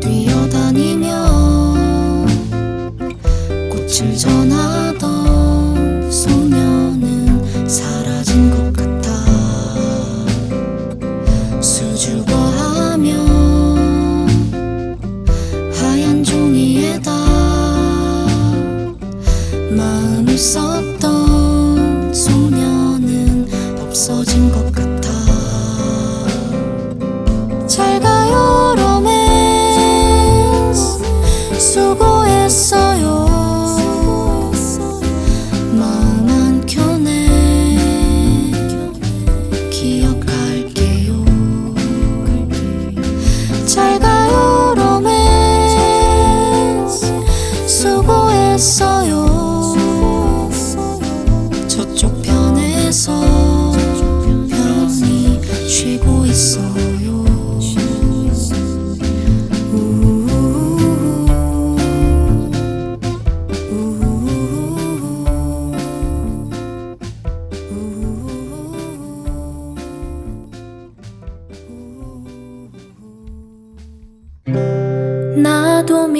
뛰어다니며 꽃을 질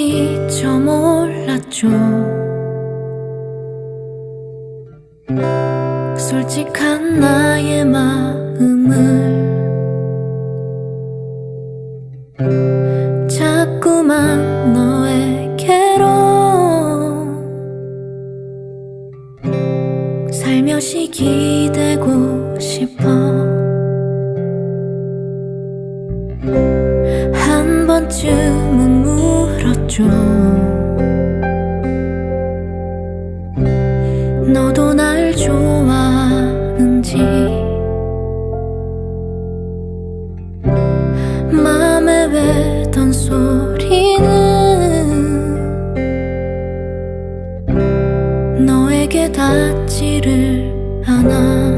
미처 몰랐죠. 그 솔직한 나의 마음을 자꾸만 너에게로 살며시 기대고 싶어. 한 번쯤은 그렇죠. 너도 날 좋아하는지. 마음에 외던 소리는 너에게 닿지를 않아.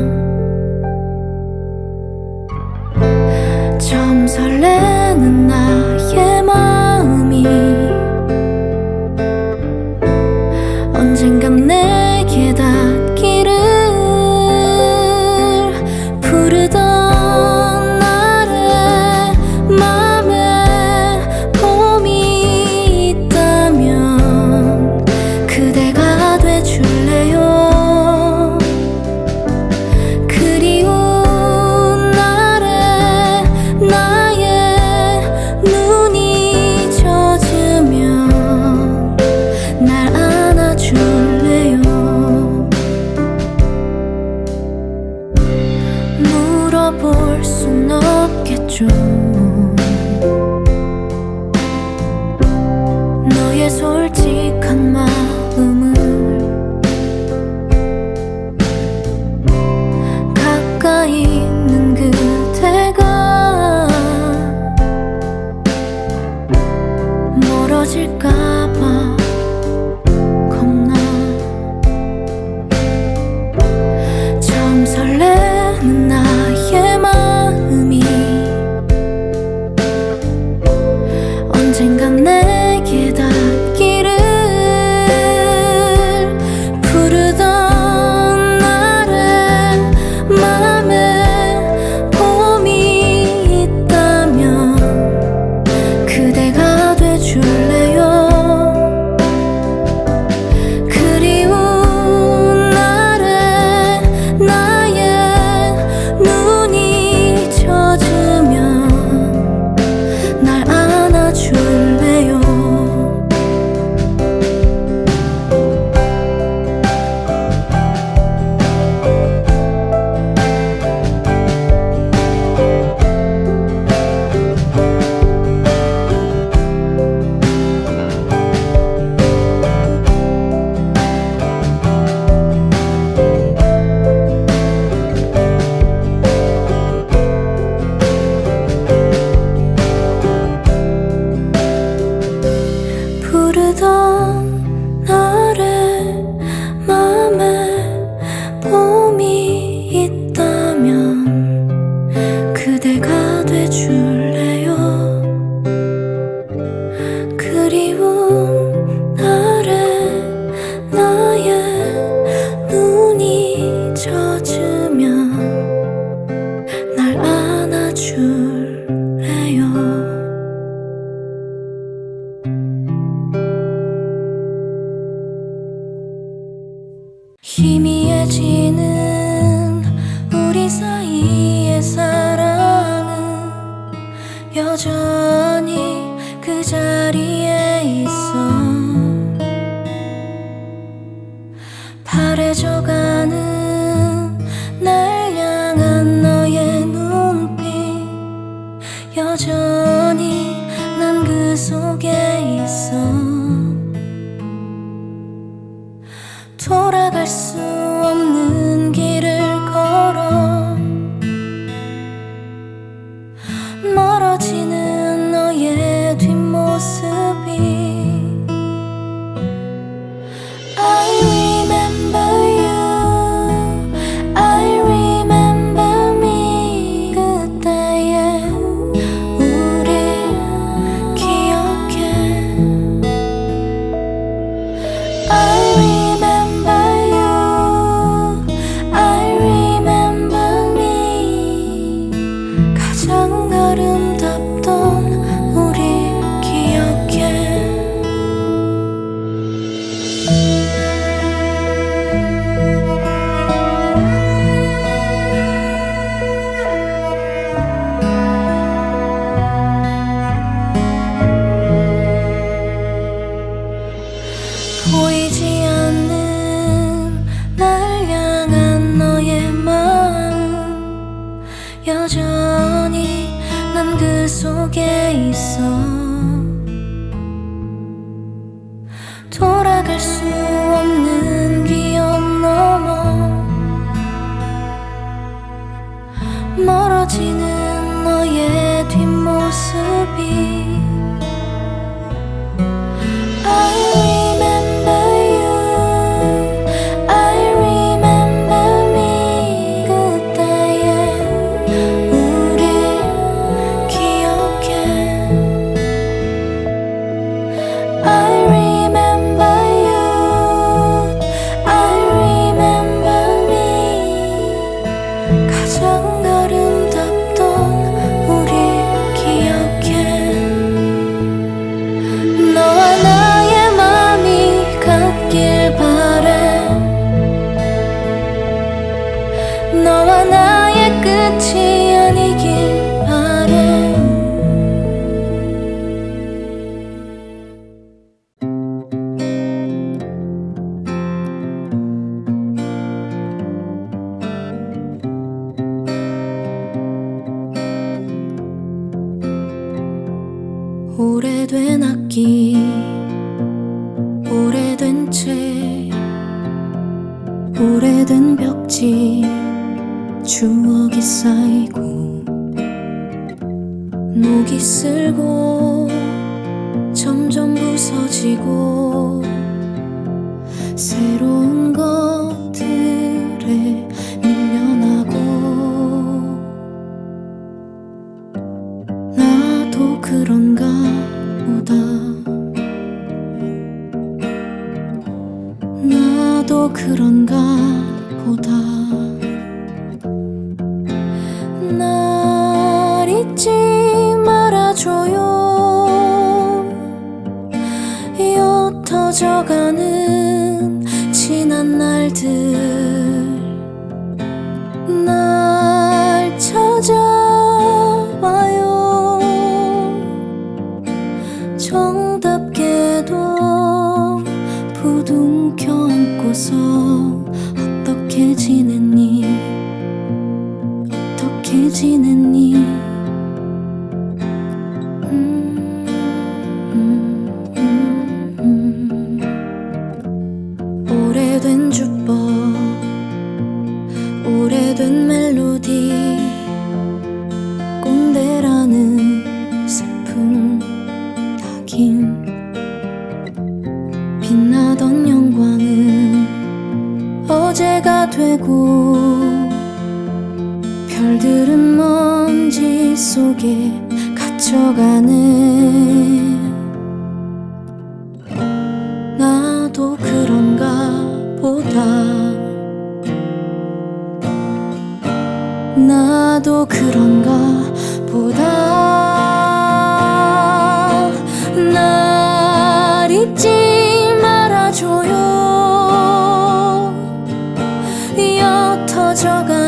너의 솔직한 마음을 가까이 있는 그대가 멀어질까봐 겁나. 참 설레는 나의 마음. 진해지는 우리 사이의 사랑은 여전히 그 자리에 있어. 바래져가는 날 향한 너의 눈빛 여전히 난 그 속에 있어 속에 있어. 돌아갈 수 오래된 악기 오래된 책 오래된 벽지 추억이 쌓이고 녹이 슬고 점점 부서지고 새로운 것 옅어져가는 지난 날들. 날 찾아와요. 정답게도 부둥켜 안고서 어떻게 지냈니? 어떻게 지냈니? 음, 음, 속에 갇혀가네. 나도 그런가 보다. 나도 그런가 보다. 날 잊지 말아줘요. 옅어져가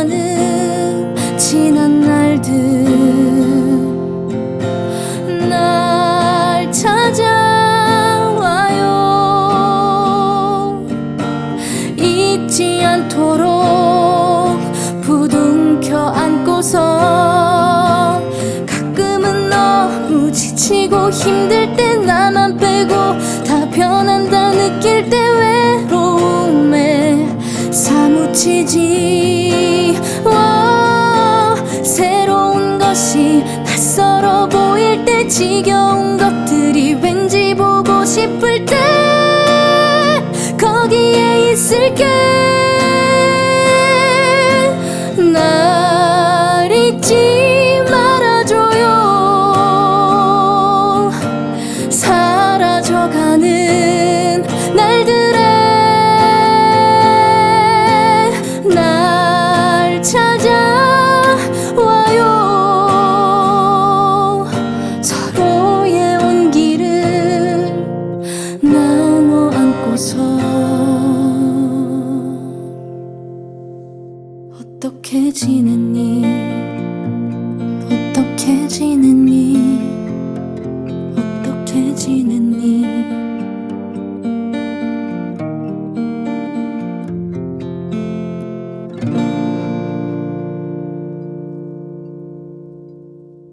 지치고 힘들 때 나만 빼고 다 변한다 느낄 때 외로움에 사무치지. 와 새로운 것이 낯설어 보일 때 지겨운 것들이 왠 안고서 어떻게 지냈니